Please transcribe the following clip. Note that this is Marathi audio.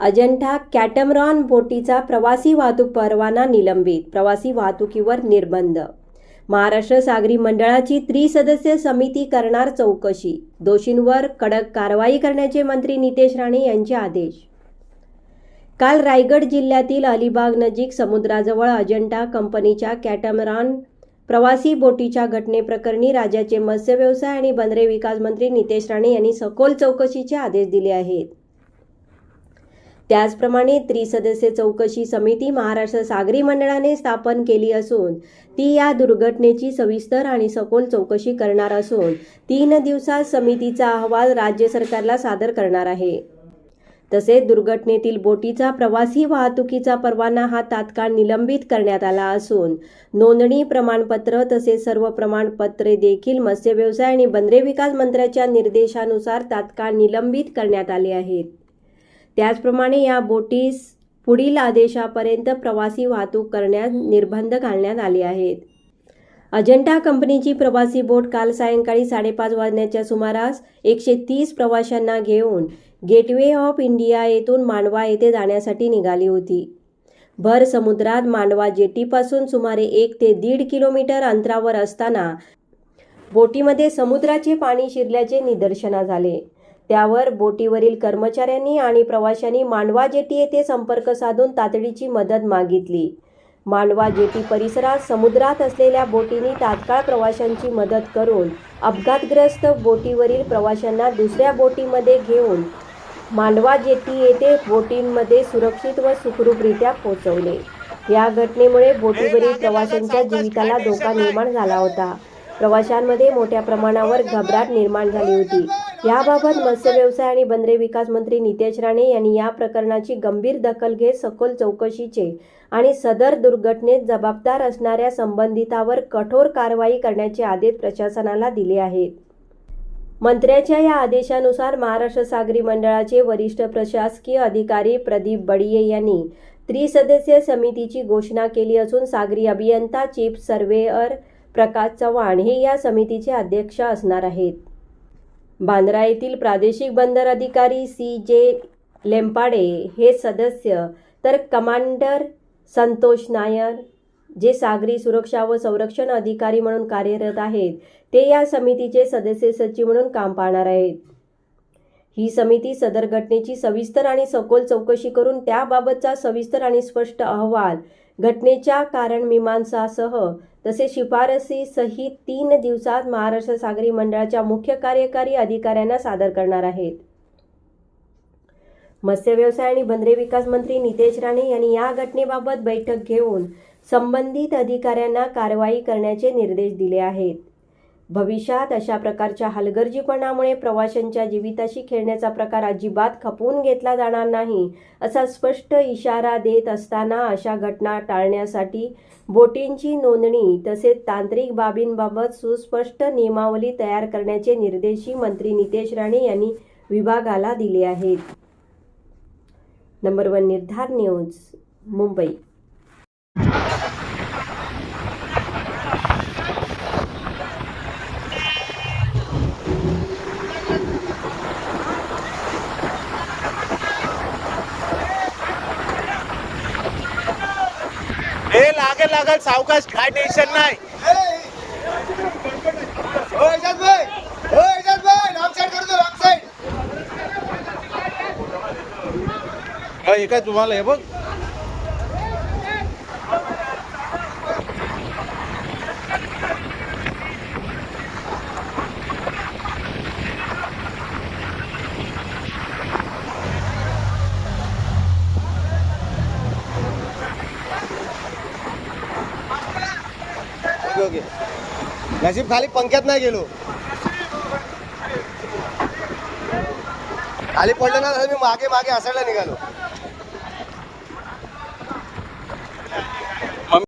अजंठा कॅटमरॉन बोटीचा प्रवासी वाहतूक परवाना निलंबित. प्रवासी वाहतुकीवर निर्बंध. महाराष्ट्र सागरी मंडळाची त्रिसदस्य समिती करणार चौकशी. दोषींवर कडक कारवाई करण्याचे मंत्री नितेश राणे यांचे आदेश. काल रायगड जिल्ह्यातील अलिबाग नजीक समुद्राजवळ अजंठा कंपनीच्या कॅटमरान प्रवासी बोटीच्या घटनेप्रकरणी राज्याचे मत्स्य व्यवसाय आणि बंदरे विकास मंत्री नितेश राणे यांनी सखोल चौकशीचे आदेश दिले आहेत. त्याचप्रमाणे त्रिसदस्य चौकशी समिती महाराष्ट्र सागरी मंडळाने स्थापन केली असून ती या दुर्घटनेची सविस्तर आणि सखोल चौकशी करणार असून तीन दिवसात समितीचा अहवाल राज्य सरकारला सादर करणार आहे. तसेच दुर्घटनेतील बोटीचा प्रवासी वाहतुकीचा परवाना हा तात्काळ निलंबित करण्यात आला असून नोंदणी प्रमाणपत्र तसेच सर्व प्रमाणपत्रे देखील मत्स्य व्यवसाय आणि बंदरे विकास मंत्र्याच्या निर्देशानुसार तात्काळ निलंबित करण्यात आले आहेत. त्याचप्रमाणे या बोटीस पुढील आदेशापर्यंत प्रवासी वाहतूक करण्यास निर्बंध घालण्यात आले आहेत. अजंठा कंपनीची प्रवासी बोट काल सायंकाळी साडेपाच वाजण्याच्या सुमारास एकशे तीस प्रवाशांना घेऊन गेटवे ऑफ इंडिया येथून मांडवा येथे जाण्यासाठी निघाली होती. भर समुद्रात मांडवा जेटीपासून सुमारे एक ते दीड किलोमीटर अंतरावर असताना बोटीमध्ये समुद्राचे पाणी शिरल्याचे निदर्शना झाले त्यावर बोटीवरील कर्मचाऱ्यांनी आणि प्रवाशांनी मांडवा जेटी येथे संपर्क साधून तातडीची मदत मागितली. मांडवा जेटी परिसरात समुद्रात असलेल्या बोटींनी तात्काळ प्रवाशांची मदत करून अपघातग्रस्त बोटीवरील प्रवाशांना दुसऱ्या बोटीमध्ये घेऊन मांडवा जेटी येथे बोटींमध्ये सुरक्षित व सुखरूपरित्या पोहोचवले. या घटनेमुळे बोटीवरील प्रवाशांच्या जीविताला धोका निर्माण झाला होता. प्रवाशांमध्ये मोठ्या प्रमाणावर घबराट निर्माण झाली होती. याबाबत मत्स्य व्यवसाय आणि बंदरे विकास मंत्री नितेश राणे यांनी या प्रकरणाची गंभीर दखल घेत सखोल चौकशीचे आणि सदर दुर्घटनेत जबाबदार असणाऱ्या संबंधितावर कठोर कारवाई करण्याचे आदेश प्रशासनाला दिले आहेत. मंत्र्याच्या या आदेशानुसार महाराष्ट्र सागरी मंडळाचे वरिष्ठ प्रशासकीय अधिकारी प्रदीप बडिये यांनी त्रिसदस्यीय समितीची घोषणा केली असून सागरी अभियंता चीफ सर्वेअर प्रकाश चव्हाण हे या समितीचे अध्यक्ष असणार आहेत. बांद्रा येथील प्रादेशिक बंदर अधिकारी सी जे लेंपाडे हे सदस्य तर कमांडर संतोष नायर जे सागरी सुरक्षा व संरक्षण अधिकारी म्हणून कार्यरत आहेत ते या समितीचे सदस्य सचिव म्हणून काम पाहणार आहेत. ही समिती सदर घटनेची सविस्तर आणि सखोल चौकशी करून त्याबाबतचा सविस्तर आणि स्पष्ट अहवाल घटनेच्या कारण मीमांसासह तसेच शिफारसी सहित तीन दिवसात महाराष्ट्र सागरी मंडळाच्या मुख्य कार्यकारी अधिकाऱ्यांना सादर करणार आहेत. मत्स्य व्यवसाय आणि बंदरे विकास मंत्री नितेश राणे यांनी या घटनेबाबत बैठक घेऊन संबंधित अधिकाऱ्यांना कारवाई करण्याचे निर्देश दिले आहेत. भविष्यात अशा प्रकारच्या हलगर्जीपणामुळे प्रवाशांच्या जीविताशी खेळण्याचा प्रकार अजिबात खपवून घेतला जाणार नाही असा स्पष्ट इशारा देत असताना अशा घटना टाळण्यासाठी बोटींची नोंदणी तसेच तांत्रिक बाबींबाबत सुस्पष्ट नियमावली तयार करण्याचे निर्देशही मंत्री नितेश राणे यांनी विभागाला दिले आहेत. नंबर वन निर्धार न्यूज मुंबई हे लागेल सावकाश काय टेन्शन नाही. हो इजाज भाई. हो इजाज भाई. राम साइड कर दो राम साइड अ, हे काय तुम्हाला हे बघ? ओके नशीब खाली पंख्यात नाही गेलो. खाली पडलं ना मी मागे मागे असायला निघालो.